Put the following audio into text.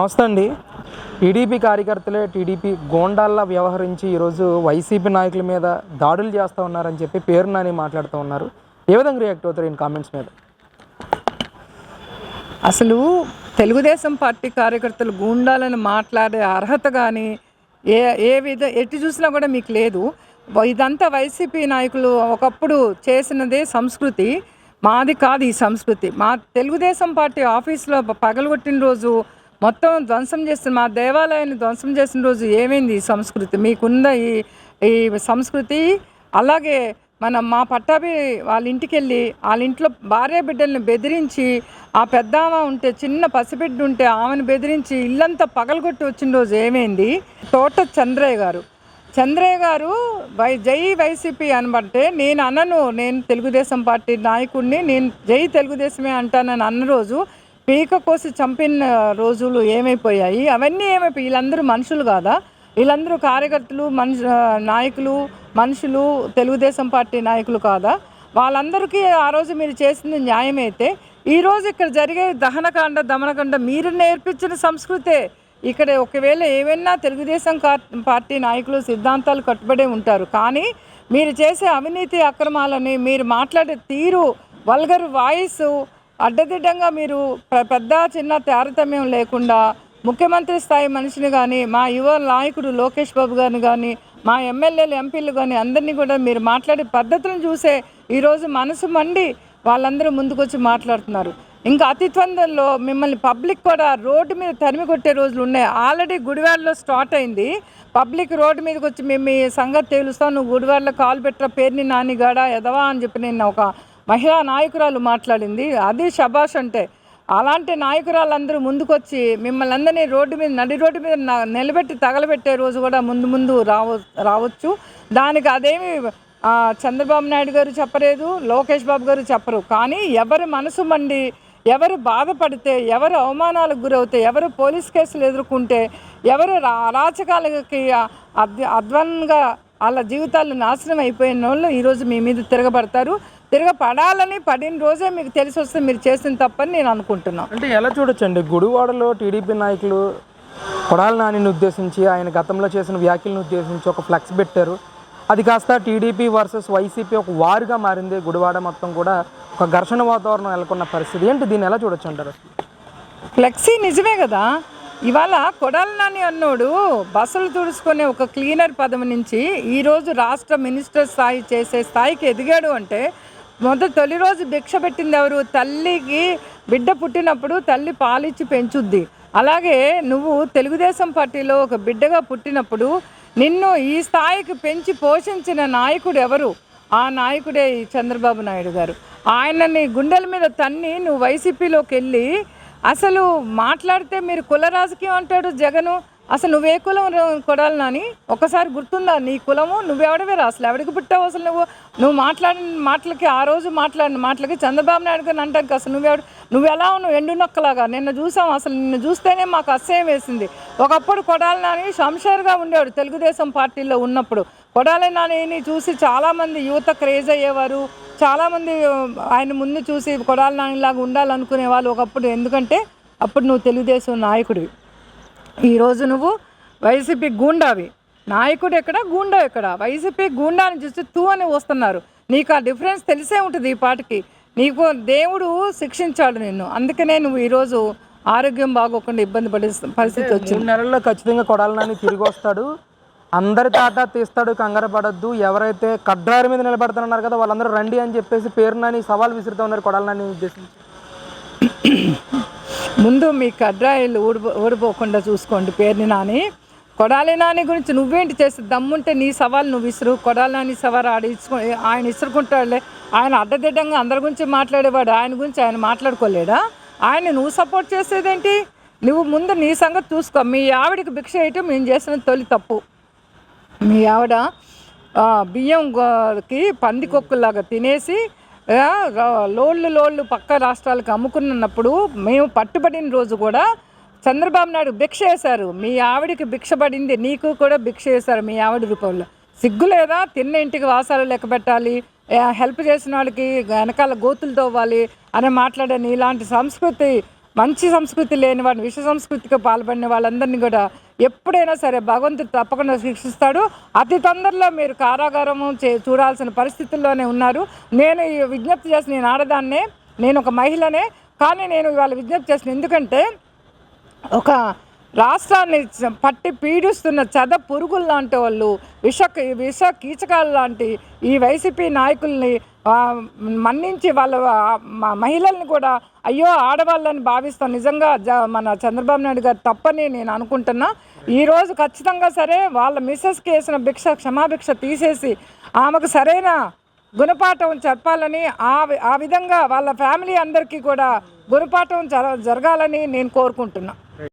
నమస్తే అండి. టీడీపీ కార్యకర్తలే టీడీపీ గోండాల్లా వ్యవహరించి ఈరోజు వైసీపీ నాయకుల మీద దాడులు చేస్తూ ఉన్నారని చెప్పి పేరు నాని మాట్లాడుతూ ఉన్నారు. ఏ విధంగా రియాక్ట్ అవుతారు ఈయన కామెంట్స్ మీద? అసలు తెలుగుదేశం పార్టీ కార్యకర్తలు గూండాలని మాట్లాడే అర్హత కానీ ఏ ఏ విధ ఎటు చూసినా కూడా మీకు లేదు. ఇదంతా వైసీపీ నాయకులు ఒకప్పుడు చేసినదే సంస్కృతి. మాది కాదు ఈ సంస్కృతి. మా తెలుగుదేశం పార్టీ ఆఫీస్లో పగలగొట్టిన రోజు మొత్తం ధ్వంసం చేసిన మా దేవాలయాన్ని ధ్వంసం చేసిన రోజు ఏమైంది ఈ సంస్కృతి? మీకున్న ఈ ఈ సంస్కృతి? అలాగే మనం మా పట్టాభి వాళ్ళ ఇంటికి వెళ్ళి వాళ్ళ ఇంట్లో భార్య బిడ్డల్ని బెదిరించి ఆ పెద్దామ ఉంటే చిన్న పసిబిడ్డ ఉంటే ఆమెను బెదిరించి ఇల్లంతా పగలగొట్టి వచ్చిన రోజు ఏమైంది? తోట చంద్రయ్య గారు. చంద్రయ్య గారు వై జై వైసీపీ అనబట్టే నేను అనను నేను తెలుగుదేశం పార్టీ నాయకుడిని నేను జై తెలుగుదేశమే అంటానని అన్న రోజు పీక కోసి చంపిన రోజులు ఏమైపోయాయి? అవన్నీ ఏమైపోయి? వీళ్ళందరూ మనుషులు కాదా? వీళ్ళందరూ కార్యకర్తలు మనుషు నాయకులు మనుషులు తెలుగుదేశం పార్టీ నాయకులు కాదా? వాళ్ళందరికీ ఆ రోజు మీరు చేసింది న్యాయమైతే ఈరోజు ఇక్కడ జరిగే దహనకాండ దమనకాండ మీరు నేర్పించిన సంస్కృతే. ఇక్కడ ఒకవేళ ఏమైనా తెలుగుదేశం పార్టీ నాయకులు సిద్ధాంతాలు కట్టుబడే ఉంటారు. కానీ మీరు చేసే అవినీతి అక్రమాలని మీరు మాట్లాడే తీరు వల్గర్ వాయిస్ అడ్డదిడ్డంగా మీరు పెద్ద చిన్న తారతమ్యం లేకుండా ముఖ్యమంత్రి స్థాయి మనిషిని కానీ మా యువ నాయకుడు లోకేష్ బాబు గారిని కానీ మా ఎమ్మెల్యేలు ఎంపీలు కానీ అందరినీ కూడా మీరు మాట్లాడే పద్ధతులను చూసే ఈరోజు మనసు మండి వాళ్ళందరూ ముందుకొచ్చి మాట్లాడుతున్నారు. ఇంకా అతిత్వందంలో మిమ్మల్ని పబ్లిక్ కూడా రోడ్డు మీద తరిమి కొట్టే రోజులు ఉన్నాయి. ఆల్రెడీ గుడివాడలో స్టార్ట్ అయింది. పబ్లిక్ రోడ్డు మీదకి వచ్చి మేము మీ సంగతి తేలుస్తాం నువ్వు గుడివాడలో కాలు పెట్టరా పేరుని నానిగాడా ఎదవా అని చెప్పి నేను ఒక మహిళా నాయకురాలు మాట్లాడింది. అది శబాష్ అంటే అలాంటి నాయకురాలందరూ ముందుకొచ్చి మిమ్మల్ని అందరినీ రోడ్డు మీద నడి రోడ్డు మీద నిలబెట్టి తగలబెట్టే రోజు కూడా ముందు ముందు రావ రావచ్చు. దానికి అదేమి చంద్రబాబు నాయుడు గారు చెప్పలేదు లోకేష్ బాబు గారు చెప్పరు. కానీ ఎవరి మనసు మండి ఎవరు బాధపడితే ఎవరు అవమానాలకు గురవుతే ఎవరు పోలీస్ కేసులు ఎదుర్కొంటే ఎవరు రా- అరాచకాలకి అద్ వాళ్ళ జీవితాలు నాశనం అయిపోయిన వాళ్ళు ఈరోజు మీ మీద తిరగబడతారు. తిరగపడాలని పడిన రోజే మీకు తెలిసి వస్తే మీరు చేసిన తప్పని నేను అనుకుంటున్నాను అంటే ఎలా చూడొచ్చండి? గుడివాడలో టీడీపీ నాయకులు కొడాల నానిని ఉద్దేశించి ఆయన గతంలో చేసిన వ్యాఖ్యలను ఉద్దేశించి ఒక ఫ్లెక్స్ పెట్టారు. అది కాస్త టీడీపీ వర్సెస్ వైసీపీ ఒక వారుగా మారింది. గుడివాడ మొత్తం కూడా ఒక ఘర్షణ వాతావరణం నెలకొన్న పరిస్థితి. ఏంటి దీన్ని ఎలా చూడొచ్చు అంటారు? ఫ్లెక్సీ నిజమే కదా? ఇవాళ కొడాల నాని అన్నోడు బస్సులు తుడుచుకునే ఒక క్లీనర్ పదవి నుంచి ఈరోజు రాష్ట్ర మినిస్టర్ స్థాయి చేసే స్థాయికి ఎదిగాడు అంటే మొదటి తొలి రోజు భిక్ష పెట్టింది ఎవరు? తల్లికి బిడ్డ పుట్టినప్పుడు తల్లి పాలిచ్చి పెంచుద్ది. అలాగే నువ్వు తెలుగుదేశం పార్టీలో ఒక బిడ్డగా పుట్టినప్పుడు నిన్ను ఈ స్థాయికి పెంచి పోషించిన నాయకుడు ఎవరు? ఆ నాయకుడే ఈ చంద్రబాబు నాయుడు గారు. ఆయనని గుండెల మీద తన్ని నువ్వు వైసీపీలోకి వెళ్ళి అసలు మాట్లాడితే మీరు కుల రాజకీయం అంటాడు జగను? అసలు నువ్వే కులం కొడాలి నాని. ఒకసారి గుర్తుందా? నీ కులము నువ్వెవడవేరా అసలు ఎవడికి పుట్టావు అసలు నువ్వు? నువ్వు మాట్లాడిన మాటలకి ఆ రోజు మాట్లాడిన మాటలకి చంద్రబాబు నాయుడు గారిని అంటానికి అసలు నువ్వెవడు నువ్వు ఎలా ఉన్నావు? ఎండు నొక్కలాగా. నిన్న చూసాం అసలు. నిన్ను చూస్తేనే మాకు అసహ్యం వేసింది. ఒకప్పుడు కొడాలి నాని శంషేర్గా ఉండేవాడు తెలుగుదేశం పార్టీలో ఉన్నప్పుడు. కొడాలి నానిని చూసి చాలామంది యువత క్రేజ్ అయ్యేవారు. చాలామంది ఆయన ముందు చూసి కొడాలి నానిలాగా ఉండాలనుకునే వాళ్ళు ఒకప్పుడు. ఎందుకంటే అప్పుడు నువ్వు తెలుగుదేశం నాయకుడివి. ఈరోజు నువ్వు వైసీపీ గూండావి. నాయకుడు ఎక్కడ గూండా ఎక్కడ? వైసీపీ గూండాని చూసి తూ అని వస్తున్నారు. నీకు ఆ డిఫరెన్స్ తెలిసే ఉంటుంది ఈ పాటికి. నీకు దేవుడు శిక్షించాడు నిన్ను. అందుకనే నువ్వు ఈరోజు ఆరోగ్యం బాగోకుండా ఇబ్బంది పడే పరిస్థితి వచ్చింది. నెలల్లో ఖచ్చితంగా కొడాల నాని తిరిగి వస్తాడు. అందరి తాట తీస్తాడు కంగారు పడద్దు. ఎవరైతే కడ్రారి మీద నిలబడుతున్నారు కదా వాళ్ళందరూ రండి అని చెప్పేసి పేరు నాని సవాల్ విసురుతూ ఉన్నారు కొడాల నాని ఉద్దేశించి. ముందు మీ కడ్రాయిలు ఊడిపో ఊడిపోకుండా చూసుకోండి పేరుని నాని. కొడాలి నాని గురించి నువ్వేంటి చేస్తే దమ్ముంటే నీ సవాల్ నువ్వు ఇసురు. కొడాలి నాని సవాల్ ఆడ ఇచ్చుకో ఆయన ఇసురుకుంటాడులే. ఆయన అడ్డదిడ్డంగా అందరి గురించి మాట్లాడేవాడు. ఆయన గురించి ఆయన మాట్లాడుకోలేడా? ఆయన నువ్వు సపోర్ట్ చేసేదేంటి? నువ్వు ముందు నీ సంగతి చూసుకో. మీ ఆవిడకి భిక్ష వేయటం మేము చేసిన తొలి తప్పు. మీ ఆవిడ బియ్యంకి బియ్యం గోకి పందికొక్కులాగా తినేసి లోళ్ళు లోళ్ళు పక్క రాష్ట్రాలకు అమ్ముకున్నప్పుడు మేము పట్టుబడిన రోజు కూడా చంద్రబాబు నాయుడు భిక్ష వేశారు. మీ ఆవిడకి భిక్ష పడింది నీకు కూడా భిక్ష వేశారు మీ ఆవిడ రూపంలో. సిగ్గు లేదా? తిన్న ఇంటికి వాసాలు లెక్క పెట్టాలి హెల్ప్ చేసిన వాళ్ళకి వెనకాల గోతులు తవ్వాలి అని మాట్లాడని ఇలాంటి సంస్కృతి మంచి సంస్కృతి లేని వాడిని విష సంస్కృతికి పాల్పడిన వాళ్ళందరినీ కూడా ఎప్పుడైనా సరే భగవంతుడు తప్పకుండా శిక్షిస్తాడు. అతి తొందరలో మీరు కారాగారము చే చూడాల్సిన పరిస్థితుల్లోనే ఉన్నారు. నేను ఈ విజ్ఞప్తి చేసిన నేను ఆడదాన్నే నేను ఒక మహిళనే కానీ నేను ఇవాళ విజ్ఞప్తి చేసిన ఎందుకంటే ఒక రాష్ట్రాన్ని పట్టి పీడిస్తున్న చెద పురుగులు లాంటి వాళ్ళు విష విష కీచకాలు లాంటి ఈ వైసీపీ నాయకుల్ని మన్నించి వాళ్ళ మహిళల్ని కూడా అయ్యో ఆడవాళ్ళని భావిస్తాం. నిజంగా జ మన చంద్రబాబు నాయుడు గారు తప్పని నేను అనుకుంటున్నా. ఈరోజు ఖచ్చితంగా సరే వాళ్ళ మిస్సెస్కి వేసిన భిక్ష క్షమాభిక్ష తీసేసి ఆమెకు సరైన గుణపాఠం చెప్పాలని ఆ వి- ఆ విధంగా వాళ్ళ ఫ్యామిలీ అందరికీ కూడా గుణపాఠం జరగాలని నేను కోరుకుంటున్నా.